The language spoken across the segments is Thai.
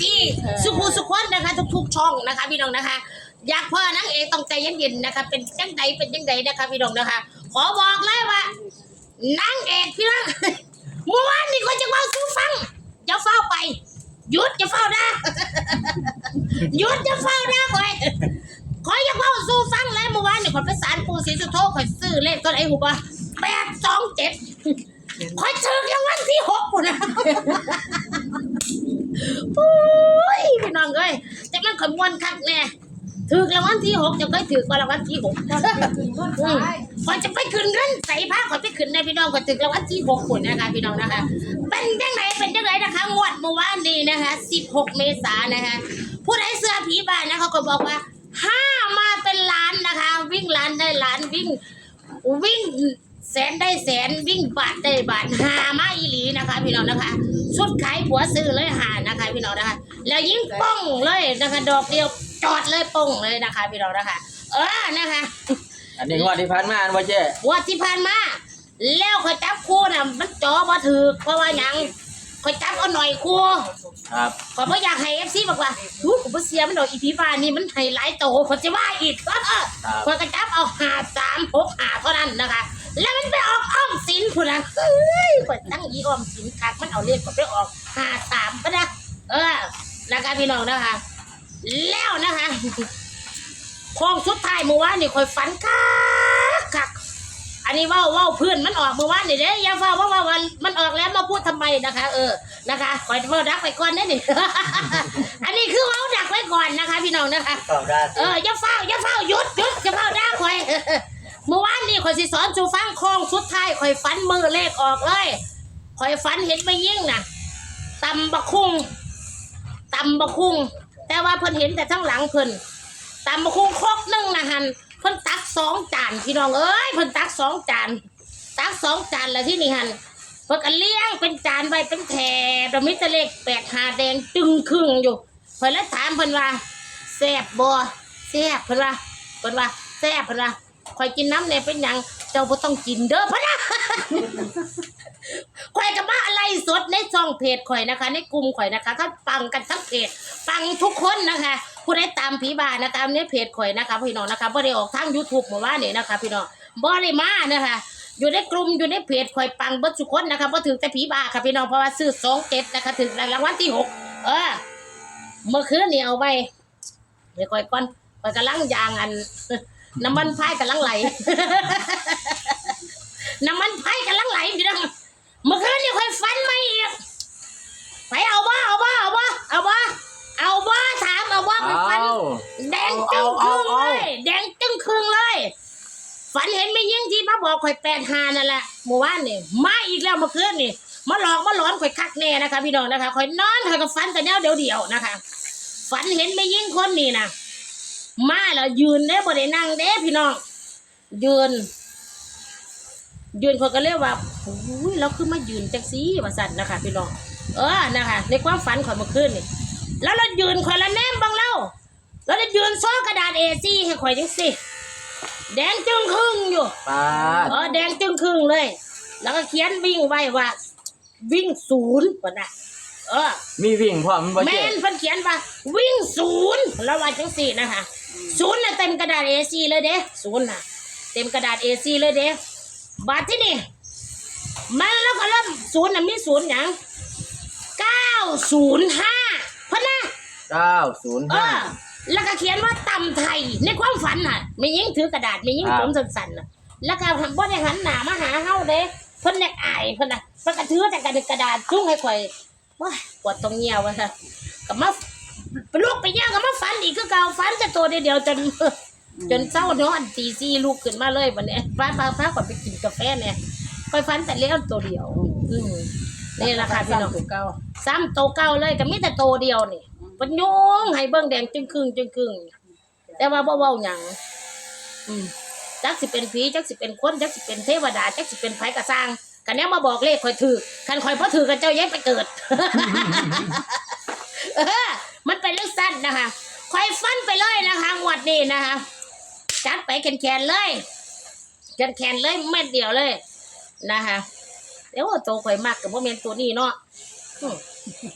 ซีสุขุสุขคนนะคะ ทุกๆช่องนะคะ พี่น้องนะคะ อยากพ่อนางเอกต้องใจเย็นๆนะคะ เป็นจังใดเป็นจังใดนะคะ พี่น้องนะคะ ขอบอกเลยว่านางเอกพี่น้องเมื่อวานนี่คนจะว่าสู้ฟังอย่าเฝ้าไปหยุดจะเฝ้านะหยุดจะเฝ้านะคอยคอยอย่าเฝ้าสู้ฟังเลยเมื่อวานนี่คนประสานปูศรีสุโธคอยซื้อเลขก็ไอ้หูปะแปดสองเจ็ดคอยถึงรางวัลที่หกปุ่นนะ โอ้ยพี่น้องเอ้ยจะมันขมวนคักแน่ถือรางวัลที่หกจะเคยถือกว่ารางวัลที่หกอืมก่อนจะไปขึ้นเงินใส่ผ้าก่อนไปขึ้นในพี่น้องก่อนถึงรางวัลที่หกคนนะคะพี่น้องนะคะ เป็นยังไงเป็นยังไงนะคะงวดเมื่อวานนี้นะคะ16เมษายนนะคะ ผู้ใดเสื้อผีบ้านนะเขาก็บอกว่าห้ามาเป็นล้านนะคะ วิ่งล้านได้ล้านวิ่งวิ่ง แสนได้แสนวิ่งบาทได้บาทหามาอีหลีนะคะ พี่น้องนะคะชุดขายผัวซื้อเลยหานะคะ พี่น้องนะคะ แล้วยิ่งป้องเลยนะคะ ดอกเดียวจอดเลยป้องเลยนะคะ พี่น้องนะคะ เออนะคะอันนี้งวดที่ผ่านมาอันว่าเจ๊งวดที่ผ่านมาแล้วคอยจับคู่น่ะมันจอบ่ถือเพราะว่าหยังคอยจับเอาหน่อยคู่ครับขอยบ่อยากให้เอฟซีบอกว่าหูกูบ่เสียมันดอกอีพีฟ้านี่มันให้หลายโตคนจะว่าอีกเออครับคอยก็จับเอาหาสามหกหาเท่านั้นนะคะ แล้วมันไปออกอ้อมสินพุ่นนะเฮ้ยคอยตั้งอีอ้อมสินคักมันเอาเลขก็ไปออกหาสามปะนะเออนะคะพี่น้องนะคะ แล้วนะคะโค้งสุดท้ายเมื่อวานนี่คอยฝันคักคักอันนี้เว่าเว่าเพื่อนมันออกเมื่อวานนี่เด้อย่าฟ้าว่าว่าวันมันออกแล้วมาพูดทำไมนะคะ เออนะคะคอยเว่าดักไปก่อนเด้นี่อันนี้คือเว่าดักไว้ก่อนนะคะ พี่น้องนะคะเก่าได้เอออย่าเฝ้าอย่าเฝ้าหยุดหยุดอย่าเฝ้าด่าคอย เมื่อวานนี่คอยสิสอนจูฟังคองสุดท้ายคอยฟันมือเลขออกเลยคอยฟันเห็นไม่ยิ่งน่ะตำบะคุงตำบะคุงแต่ว่าเพิ่นเห็นแต่ทั้งหลังเพิ่นตำบะคุงครกหนึ่งนะฮันเพิ่นตักสองจานพี่น้องเอ้ยเพิ่นตักสองจานตักสองจานแล้วที่นี่ฮันเพิ่นก็เลี้ยงเป็นจานไว้เป็นแถบแล้วมิตรเลขแปดหาแดงจึงครึ่งอยู่เพิ่นแล้วถามเพิ่นว่าแซ่บบ่แซ่บเพิ่นว่าเพิ่นว่าแซ่บเพิ่นว่า ข่อยกินน้ำเนี่ยเป็นหยัง เจ้าบ่ต้องกินเด้อพิ่นนะ ข่อยก็มาอะไรสดในช่องเพจข่อยนะคะ ในกลุ่มข่อยนะคะถ้าปังกันทั้งเพจปังทุกคนนะคะผู้ใดตามผีบานะตามในเพจข่อยนะคะพี่น้องนะคะบ่ได้ออกทาง YouTube เมื่อวานนี้นะคะ พี่น้องบ่ได้มานะคะ อยู่ในกลุ่มอยู่ในเพจข่อยปังเบิดทุกคนนะคะบ่ถึงแต่ผีบาค่ะพี่น้องเพราะว่าซื้อ27นะคะถึงรางวัลที่หกเออเมื่อคืนนี่เอาไว้เดี๋ยวก่อยก่อนก่อยกำลังยางอัน น้ำมันพายกำลังไหล น้ำมันพายกำลังไหลพี่น้องเมื่อคืนนี่ค่อยฟันไม่อีกไปเอาบ่เอาบ่เอาบ่เอาบ่เอาบ่ถามเอาบ่ค่อยฟันเอาแดงจึ้งครึ่งเอาเลเอายแดงจึ้งครึ่งเลยฝันเห็นไม่ยิ่งที่มาบอกข่อยแปดหานั่นแหละเมื่อวานนี่มาอีกแล้วเมื่อคืนนี่มาหลอกมาหลอนข่อยคักแน่นะคะ พี่น้องนะคะข่อยนอนข่อยก็ฝันแต่แนวเดียวเดียวๆนะคะ ฝันเห็นไม่ยิ่งคนนี่นะ มาแล้วยืนเด้บ่ได้นั่งเด้พี่น้องยืน ยืนเขาก็เรียกว่าอุ้ยเราคือมายืนจังซี่ว่าสั่นนะคะพี่น้องเออนะคะในความฝันข่อยเมื่อคืนนี่แล้วเรายืนข่อยละแนมบังเล่าแล้วเรายืนซ้อกระดาษเอซี่ให้ข่อยจังสิแดงจึงครึ่งอยู่ปาดเออแดงจึงครึ่งเลย แล้วก็เขียนวิ่งไว้ว่า วิ่งศูนย์ก่อนนะ เออ มีวิ่งพร้อมว่าแม่เจ๊นเพิ่นเขียนว่า วิ่งศูนย์แล้วว่าจังสี่นะคะศูนย์น่ะเต็มกระดาษ A4 เลยเด้ศูนย์น่ะ เต็มกระดาษ A4 เลยเด้บาทที่นี่มันแล้วก็เริ่มศูนย์น่ะมีศูนย์หยังเก้าศูนย์ห้าพะนะเก้าศูนย์เอห้า อ แล้วก็เขียนว่าตำไทยในความฝันน่ะไม่ยิ่งถือกระดาษไม่ยิ่งครับ ผมสั่นๆน่ะแล้วก็บ่ได้หันหน้ามาหาเฮาเด้เพิ่นอยากอายเพิ่นน่ะเพิ่นก็ถือแต่กระดาษจุ้งให้ข่อย ว้ายปวดตรงเหี่ยวว่าซะก็มาลูกไปย่างก็มาฝันอีกคือเก่าฝันจะตัวเดียวๆจนจนเช้านอนตีสี่ลูกขึ้นมาเลยบัดนี้ฟ้าฟ้าฟ้าก่อนไปกินกาแฟเนี่ยค่อยฝันแต่เลี้ยงตัวเดียว อืมนี่แหละค่ะพี่น้องเก่าซ้ำโตเก่าเลยก็มีแต่โตเดียวนี่มันโยงให้เบิ่งแดงจึงครึ่งจึงครึ่งแต่ว่าบ่เว้าหยังอืมจักสิเป็นผีจักสิเป็นคนจักสิเป็นเทวดาจักสิเป็นไผกระสร้าง กันเนี้ยมาบอกเลขข่อยถือคันข่อยพอถือกันเจ้าย้ายไปเกิด เออ มันเป็นเรื่องสั้นนะคะข่อยฟันไปเลยนะคะงวดนี้นะคะจัดไปแขนๆเลยแขนๆเลยเม็ดเดียวเลยนะคะเดี๋ยวว่าโตข่อยมากกับโมเมนตัวนี้เนาะอืม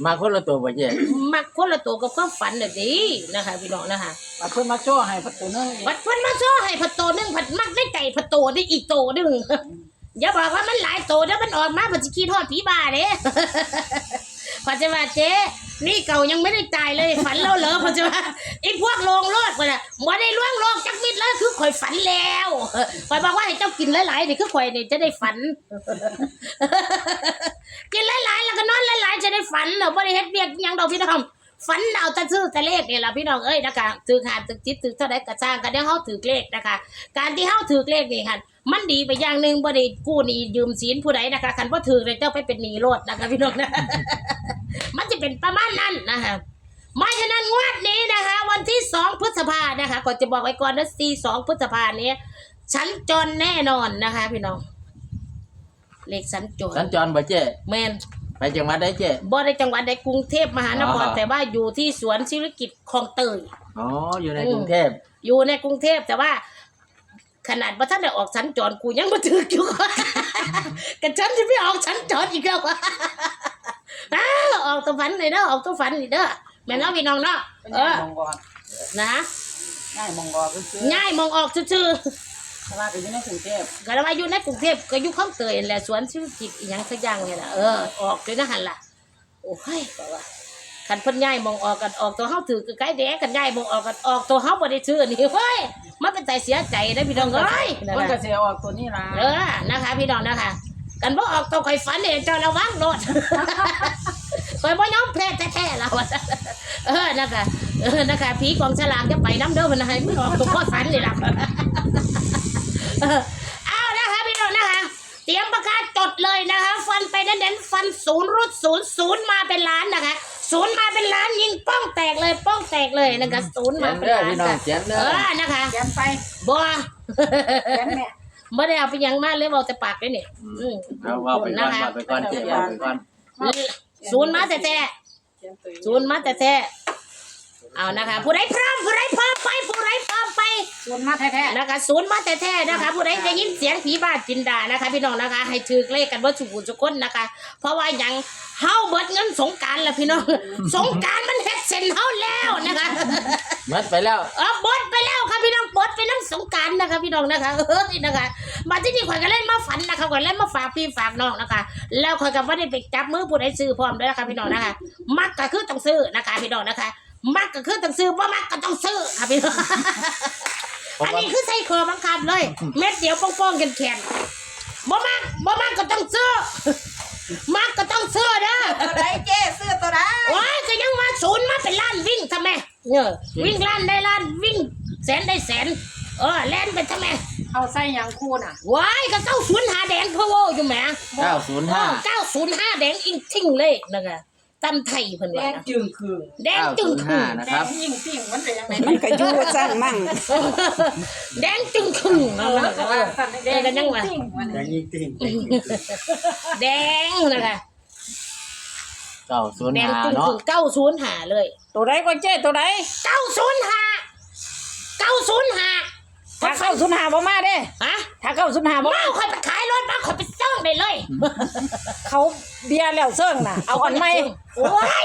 มาคนละตัวบ่เจ๊มักคนละตัวกับความฝันน่ะดินะคะพี่น้องนะคะมาเพิ่นมาโชว์ให้ประตูนึงวัดเพิ่นมาโชว์ให้พัดโตหนึงพัดมักได้ไก่พัดโตได้อีกโตหนึง อย่าบอกว่ามันหลายโตแล้วมันออกมาพัดสิขี้ทอดผีบ้าเด้พอจะว่าเจ๊นี่เก่ายังไม่ได้ตายเลยฝันแล้วเหรอพอจะว่าไอ้พวกลงโลดคนน่ะบ่ได้ล่วงโลกจักมิดแล้วคือข่อยฝันแล้วข่อยบอกว่าให้เจ้ากินหลายๆนี่คือข่อยนี่จะได้ฝัน กินหลายๆแล้วก็นอนหลายๆจะได้ฝันเนาะบ่ได้เฮ็ดเวียกยังดอกพี่น้องฝันเอาแต่ซื้อแต่เลขนี่ล่ะพี่น้องเอ้ยนะคะถือขาดถือจิตถือเท่าใดก็สร้างกันเดี๋ยวเฮาถือเลขนะคะ การที่เฮาถือเลขนี่ค่ะ มันดีไปอย่างหนึงบ่ได้กู้หนี้ยืมสินผู้ใดนะคะคันบ่ถือเลยเจ้าไปเป็นหนี้โลดนะคะพี่น้องนะ มันจะเป็นประมาณนั้นนะคะไม่ฉะนั้นงวดนี้นะคะ วันที่สองพฤษภานะคะก่อนจะบอกไว้ก่อนนะสี่สองพฤษภานี้ฉันจรแน่นอนนะคะ พี่น้องเลขสัญจรสัญจรบ่เจ๊แมนไปจังหวัดใดเจ๊บ่ได้จังหวัดใดกรุงเทพมหานครอ๋อแต่ว่าอยู่ที่สวนศิริกิจคลองเตยอ๋ออยู่ในอืมกรุงเทพอยู่ในกรุงเทพแต่ว่า ขนาดว่าท่านได้ออกสัญจรกูยังมาถึกอยู่ กันฉันจะไม่ออกสัญจรอีกแล้วอ้าวออกตัวฝันเลยเด้อออกตัวฝันนี่เด้อแม่นเนาะพี่น้องเนาะเป็นเอง่ายอมองกอนนะง่ายมองกอนซื้อง่ายมองออกซื่อๆเพราะว่าเป็นอยู่ในกรุงเทพๆก็แล้วว่าอยู่ในกรุงเทพก็อยู่คลองเตยนั่นแหละสวนศิริกิจอีหยังสักอย่างนี่แหละเออออกด้วยนะหันล่ะโอ้ยก็ว่า คันเพิ่นย้ายมองออกกันออกตัวเฮาถือคือไก่แดงกันย้ายมองออกกันออกตัวเฮาบ่ได้ซื้อนี่เฮ้ยมันเป็นใจเสียใจนะพี่น้องเอ้ยนั่นเพิ่นน่ะก็สิเอาออกตัวนี้ล่ะเออนะคะ พี่น้องนะคะกันบ่ออกตัวข่อยฝันเนี่ยเจ้าระวังโลดข่อยบ่ยอมแพ้แท้ๆแล้วอะเออนะคะเออนะคะผีกองฉลากจะไปน้ำเด้อมันให้มึงออกตัวพ่อฝันนี่ล่ะเออเอานะคะพี่น้องนะคะเตรียมประกาศจดเลยนะคะ ฟันไปเน้นๆฟันศูนย์รุดศูนย์ศูนย์มาเป็นล้านนะคะ ศูนย์มาเป็นล้านยิงป้องแตกเลยป้องแตกเลยนะคะศูนย์เขีมายนเป็นเด้อล้านพี่น้องค่ะเขียนเอเด้อ อนะคะเขียนไปบัวเขียนแม่ไม่ได้เอาไปหยังมาเลยเอาแต่ปากเลยเนี่ยอืม เอาเอาไปก่อนเอาไปก่อนเจ๊เอาไปก่อนศูนย์มาแต่แต่เขียนตัวศูนย์มาแต่แต่เอานะคะ ผู้ใดพร้อมผู้ใดพร้อมไปผู้ใด พร้อมไปส่วนมาแท้นะคะศูนย์มาแต่แต่นะคะ ผู้ใดได้ยินเสียงผีบ้าจินดานะคะ พี่น้องนะคะ ให้ถือเลขกันว่าสุขุสุคนนะคะ เพราะว่าหยังเฮาเบิดเงินสงกรารแล้วพี่น้องสงกรารมันเฮ็ดเซ็นเฮาแล้วนะคะหมดไปแล้วเออบดไปแล้วค่ะพี่น้องบดไปน้ำสงกรารนะคะ พี่น้องนะคะเฮ้ยนะคะมาที่นี่ข่อยก็เล่นมาฝันนะคะข่อยเล่นมาฝากพี่ฝากน้องนะคะ แล้วข่อยก็ไม่ได้ไปจับมือผู้ใดซื้อพร้อมด้วยนะคะพี่น้องนะคะมักก็คือต้องซื้อนะคะ พี่น้องนะคะ มักก็คือต้องซื้อบ่มักก็ต้องซื้อค่ะพี่น้องเพราะ อันว่านี้คือใส่คอบังคับเลย เม็ดเดียวป้องๆกันแขนๆบ่มักบ่มักก็ต้องซื้อมักก็ต้องซื้อเด้อตัวใดเจ้ซื้อตัวใดว้ายก็ยังมาศูนย์มาเป็นล้านวิ่งทำไมเออวิ่งล้านได้ล้านวิ่งแสนได้แสน เออแล่นไปทำไมเอาใส่หยังคู่น่ะว้ายก็เก้าศูนย์หาแดงเพราะว่าอยู่แหมเก้าศูนย์ห้าเก้าศูนย์ห้าแดงอิงทิ้งเลยนะคะ ตำไทยเพิ่นแดว่างนะจึงคืงแดงเก้าจึศูงนย์ครึ่ห้างนะแดครับ งยิ่งสิ่งมันเป็นยังไงมันก็อยู่สั้นมั่งแดงจึงครึ่งเอนะอคะก็เอว่าอสั่นแดงยิ่งสิ่งมันยังยิงติ่งแดงนะคะเก้าศูนย์แดงห้าจึงคเนาะรึ่งเก้าศูนย์หาเลยตัวใดก็เจ้ตัวใดเก้าศูนย์หาเก้าศูนย์หา ถ้าเข้าสุนหาบ่มาเด้ฮะถ้าเข้าสุนหาบ่มาเอาคอยไปขายรถมาคอยไปซ่องได้เลยเขาเบียร์แล้วเซิ่งน่ะ เอาอันใหม่โอ้ย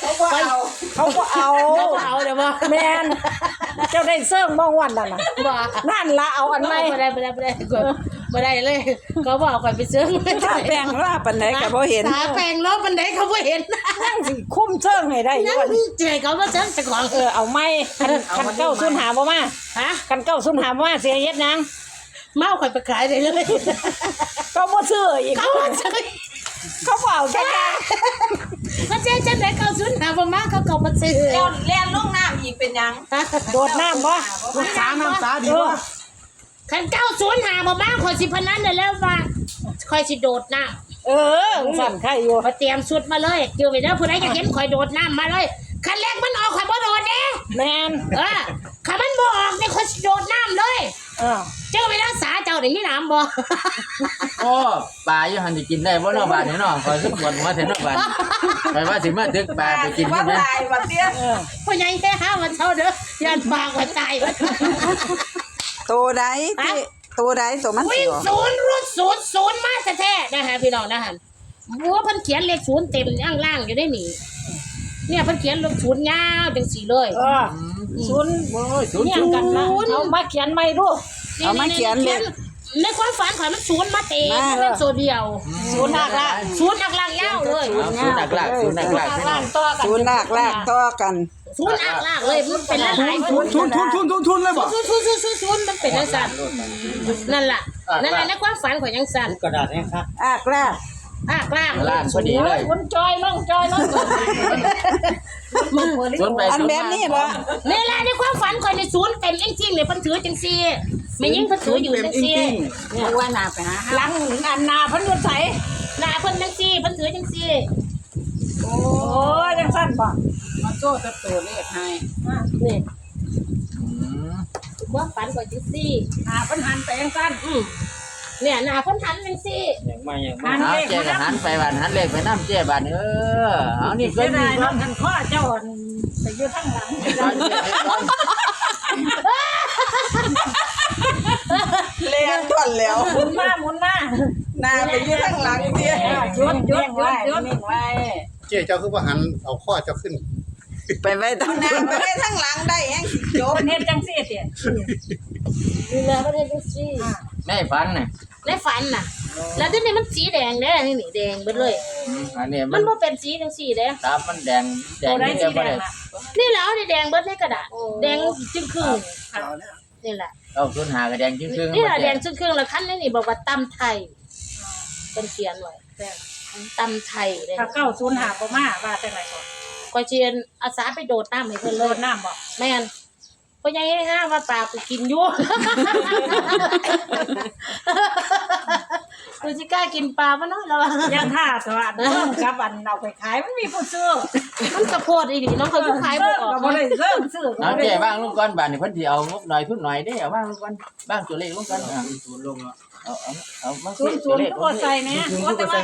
เขาก็เอาเขาก็เอาเขาบ่เอาเดี๋ยวบ่แมนเจ้าได้เซิ่งบ้องวันนั่นน่ะบ่นั่นละเอาอันใหม่ไม่ได้ไม่ได้ไม่ได้กดไม่ได้เลยเขาบอกคอยไปซื้อไม่ถ้าได้แปลงว่าปันไหนก็บ่เห็นตาแปลงล้อบันไดเขาบ่เห็นนั่ง สิคุ้มเซิ่งให้ได้อนั่ยู่งเจอเขาบ่เชิงเจ้าของ เออเอาไหม่คันคันเก้าสุนหาบ่มาฮะคันเก้าสุนหาบ่มาเสียเฮ็ดหยังเมาคอยไปขายได้เลยก็บ่ซื้ออีกเขาบ่ซื้อเขาบ่เอาแค่กาเขาเจ๊จังได๋เขาสุนหาบ่มาเขาก็บ่ซื้อเล่นเล่นลงน้ำอีกเป็นหยังโดดน้ำบ่รักษาน้ำตาดีบ่คันเก้าศูนย์หาบ่มาคอยสิพนันได้แล้วว่าคอยสิโดดน้ำ เออสั่นใครอยู่พอเตรียมชุดมาเลยเจอไปแล้วผู้ใดอยากเห็นข่อยโดดน้ำมาเลยคันแรกมันออกข่อยบ่โดดเด้แมนเออคันมันบ่ออกเนี่ยข่อยสิโดดน้ำเลย เออเจอไปแล้วสาเจ้าได้มีน้ำบ่โอ้ปลาอยู่หันจะกินได้บ่เนาะบาดนี้เนาะคอยสักวันมาเถอะเนาะบาดไปว่าสิมาตึกปลาไปกินว่านี่นะตายว่าเตี้ยเออพ่อใหญ่แค่ห้าวันเท่าเด้อยันปากว่าตายว่าตัวใดที่ ตัวใดตัวมันวิ่สิงออกศูนย์รุดศูนย์ศูนย์มาแท้ๆนะคะพี่น้องนะคะบัวเพิ่นเขียนเลขศูนย์เต็มย่างล่างอยู่ได้หนิเนี่ยเพิ่นเขียนเลขศูนย์ยาวจังสี่เลย เออศูนย์โอ้ยศูนย์เนี่ยกันนะเอามาเขียนใหม่ดูเอามาเขียนเลยในความฝันข่อยมันศูนย์มาเต็มมามันเป็นโซเดียวศูนย์หักละศูนย์หักล่างยาวเลย เอาศูนย์หนักลากศูนย์หนักลากหักพี่น้ล่าองงต่อกันศูนย์ลากลากต่อกัน ศูนย์หักล่างเลยมันเป็นหลายๆทุนทุนทุนทุนทุนทุนเลยบ่ศูนย์ศูนย์ศูนย์ศูนย์ศูนย์มันเป็นจังซั่นนั่นล่ะนั่นแหละในความฝันข่อยยังสั่นกระดาษเนี่ยครับอากลากหักล่างลากพอดีเลยคนจอยลงจอยลงศูนย์ไปอันศูนย์แบบมานี้บ่นี่แหละในความฝันข่อยในศูนย์เต็มจริงๆเนี่ยเพิ่นถือจังซี่ไม่ยิ่งเพิ่นถืออยู่จังซี่ว่านาไปหาหลังอันนาเพันอยุดใสหน้าเพิ่นจังซี่เพิ่นถือจังซี่ โอ้ยจังสั้นบ่มาโซ่ตะตัวเลขให้นี่อืมว่าฝันข่อยจังซี่ หาเพันหันไปจังสั้น อืมเนี่ยหน้าเพิ่นหันจังซี่ อย่างมาอย่างมาหันเอาเลขเจ๊ก็หันไปบ้านหันเลขไปน้ำเจ๊บ้านเออเอานี่ก็เสียมีดายก็น้องกันข้อเจ้าอันไปอยู่ข้างหลังเลียนก่อนแล้วหมุนมาหมุนมาหน้าไปอยู่ข้างหลังเตี้ย หยุดหยุดหยุดหยุด นิ่งไว้ เจ๊เจ้าคือว่าหันเอาข้อเจ้าขึ้น ไปไว้ตรงนั้นไปไว้ข้างหลังได้แฮงสิจบ เป็นเฮ็ดจังซี่เตี้ยนี่แหละเพิ่นเฮ็ดจังซี่แม่ฝันน่ะในฝันน่ะ แล้วทีนี้มันสีแดงเด้นี่นี่แดงเบิดเลย อืมอันนี้มัมันนบ่เป็นสีจังซี่เด้ตามันแดงแดโตงได้นี่สีก็แดบ่ได้งน่ะนี่แล้วนี่แดงเบิดในกระดาษแดงจึงครึ่งนี่แหละเอาศูนย์หาก็แดงครึ่งๆนี่แหละบ่แดเจ๊งจึงครึ่งแล้วคันนี้นี่บอกว่าตำไทยเป็นเขียนไว้ ตำไทยเด้ถ้าเก้าศูนย์หาบ่มาว่าจังไดก่อนก็เชียนอาสาไปโดดน้ำให้เพิ่นเลโดยดน้ำบ่แม่นพ่อใหญ่ให้ห้าว่าปลากูกินอยู่กูสิกล้ากินปลาบ่เนาะแล้วยังท่าสวัสดิ์เพิ่มกับอันเอาไปขายมันมีผู้ซื้อมันกระโพดอีหลีน้องเคยผู้ขายบ่ออกก็บ่ได้เริ่มซื้อเอาเจ๊บ้างลูกก่อนบ้านนี่เพิ่นสิเอางบหน่อยทุนหน่อยเด้เอาบ้างลูกก่อนบ้างตัวเลขลูกก่อนอะศูนย์ลงแล้วเอาเอาเอามาศูนย์ศูนย์ก็บ่ใส่แหน่ศูนย์ก็ใส่